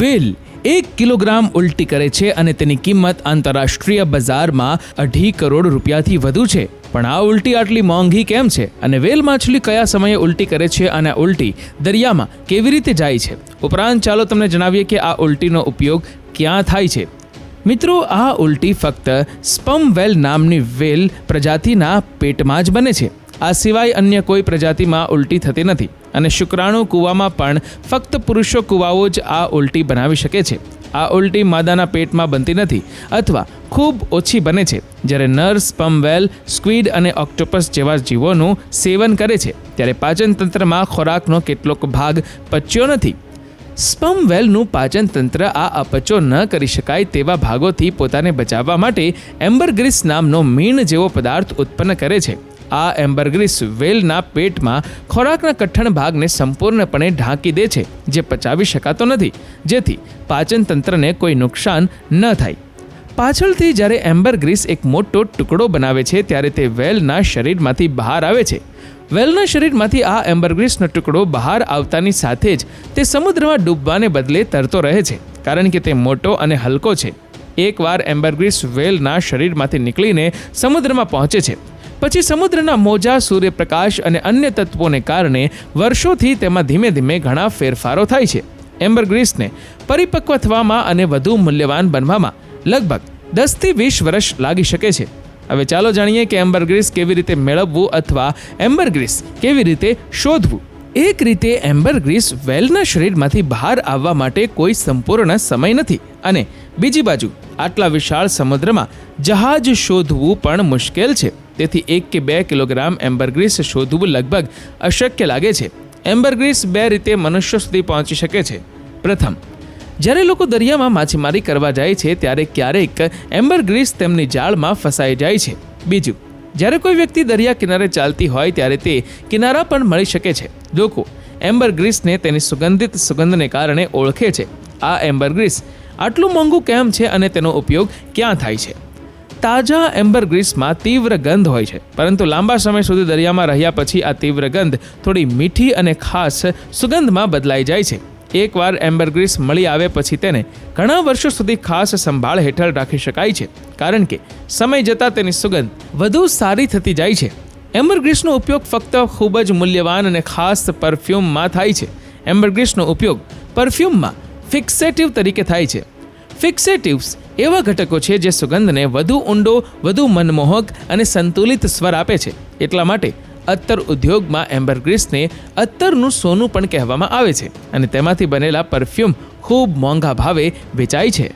વેલ એક કિલોગ્રામ ઉલટી કરે છે અને તેની કિંમત આંતરરાષ્ટ્રીય બજારમાં અઢી કરોડ રૂપિયાથી વધુ છે. પણ આ ઉલટી આટલી મોંઘી કેમ છે? અને વેલ માછલી કયા સમયે ઉલટી કરે છે અને ઉલટી દરિયામાં કેવી રીતે જાય છે? ઉપરાંત ચાલો તમને જણાવીએ કે આ ઉલટીનો ઉપયોગ ક્યાં થાય છે. મિત્રો, આ ઉલટી ફક્ત સ્પમ વેલ નામની વેલ પ્રજાતિના પેટમાં જ બને છે. આ સિવાય અન્ય કોઈ પ્રજાતિમાં ઉલટી થતી નથી. અને શુક્રાણુ કૂવામાં પણ ફક્ત પુરુષો કૂવાઓ જ આ ઉલટી બનાવી શકે છે. આ ઉલટી માદાના પેટમાં બનતી નથી અથવા ખૂબ ઓછી બને છે. જ્યારે નર સ્પમ વેલ સ્ક્વીડ અને ઓક્ટોપસ જેવા જીવોનું સેવન કરે છે, ત્યારે પાચન તંત્રમાં ખોરાકનો કેટલોક ભાગ પચ્યો નથી. સ્પમ વેલનું પાચન તંત્ર આ અપચો ન કરી શકાય તેવા ભાગોથી પોતાને બચાવવા માટે એમ્બરગ્રીસ નામનો મીણ જેવો પદાર્થ ઉત્પન્ન કરે છે. આ એમ્બરગ્રીસ વેલના પેટમાં ખોરાકના કઠણ ભાગને સંપૂર્ણપણે ઢાંકી દે છે, જે પચાવી શકાતો નથી. જેથી પાચનતંત્રને કોઈ નુકસાન ન થાય. પાછળથી જ્યારે એમ્બરગ્રીસ એક મોટો ટુકડો બનાવે છે, ત્યારે તે વેલના શરીરમાંથી બહાર આવે છે. વેલના શરીરમાંથી આ એમ્બરગ્રીસનો ટુકડો બહાર આવતાની સાથે જ તે સમુદ્રમાં ડૂબવાને બદલે તરતો રહે છે, કારણ કે તે મોટો અને હલકો છે. એકવાર એમ્બરગ્રીસ વેલના શરીરમાંથી નીકળીને સમુદ્રમાં પહોંચે છે પછી સમુદ્રના મોજા, સૂર્યપ્રકાશ અને અન્ય તત્વોને કારણે વર્ષોથી તેમાં ધીમે ધીમે ઘણા ફેરફારો થાય છે. એમ્બરગ્રીસને પરિપક્વ થવામાં અને વધુ મૂલ્યવાન બનવામાં લગભગ દસથી વીસ વર્ષ લાગી શકે છે. હવે ચાલો જાણીએ કે એમ્બરગ્રીસ કેવી રીતે મેળવવું અથવા એમ્બરગ્રીસ કેવી રીતે શોધવું. એક રીતે એમ્બરગ્રીસ વેલના શરીરમાંથી બહાર આવવા માટે કોઈ સંપૂર્ણ સમય નથી અને બીજી બાજુ આટલા વિશાળ સમુદ્રમાં જહાજ શોધવું પણ મુશ્કેલ છે. તેથી એક કે બે કિલોગ્રામ એમ્બરગ્રીસ શોધવું લગભગ અશક્ય લાગે છે. એમ્બરગ્રીસ બે રીતે મનુષ્ય સુધી પહોંચી શકે છે. પ્રથમ, જ્યારે લોકો દરિયામાં માછીમારી કરવા જાય છે, ત્યારે ક્યારેક એમ્બરગ્રીસ તેમની જાળમાં ફસાઈ જાય છે. બીજું, જ્યારે કોઈ વ્યક્તિ દરિયા કિનારે ચાલતી હોય, ત્યારે તે કિનારા પણ મળી શકે છે. લોકો એમ્બરગ્રીસને તેની સુગંધિત સુગંધને કારણે ઓળખે છે. આ એમ્બરગ્રીસ આટલું મોંઘું કેમ છે અને તેનો ઉપયોગ ક્યાં થાય છે? તાજા એમ્બરગ્રીસમાં તીવ્ર ગંધ હોય છે. પરંતુ લાંબા સમય સુધી દરિયામાં રહ્યા પછી આ તીવ્ર ગંધ થોડી મીઠી અને ખાસ સુગંધમાં બદલાઈ જાય છે. એકવાર એમ્બરગ્રીસ મળી આવે પછી તેને ઘણા વર્ષો સુધી ખાસ સંભાળ હેઠળ રાખી શકાય છે. કારણ કે સમય જતાં તેની સુગંધ વધુ સારી થતી જાય છે. એમ્બરગ્રીસનો ઉપયોગ ફક્ત ખૂબ જ મૂલ્યવાન અને ખાસ પરફ્યુમમાં થાય છે. એમ્બરગ્રીસનો ઉપયોગ પરફ્યુમમાં ફિક્સેટિવ તરીકે થાય છે. ફિક્સેટિવ્સ એવા ઘટકો છે જે સુગંધને વધુ ઊંડો, વધુ મનમોહક અને સંતુલિત સ્વર આપે છે. એટલા માટે અત્તર ઉદ્યોગમાં એમ્બરગ્રીસને અત્તરનું સોનું પણ કહેવામાં આવે છે અને તેમાંથી બનેલા પરફ્યુમ ખૂબ મોંઘા ભાવે વેચાય છે.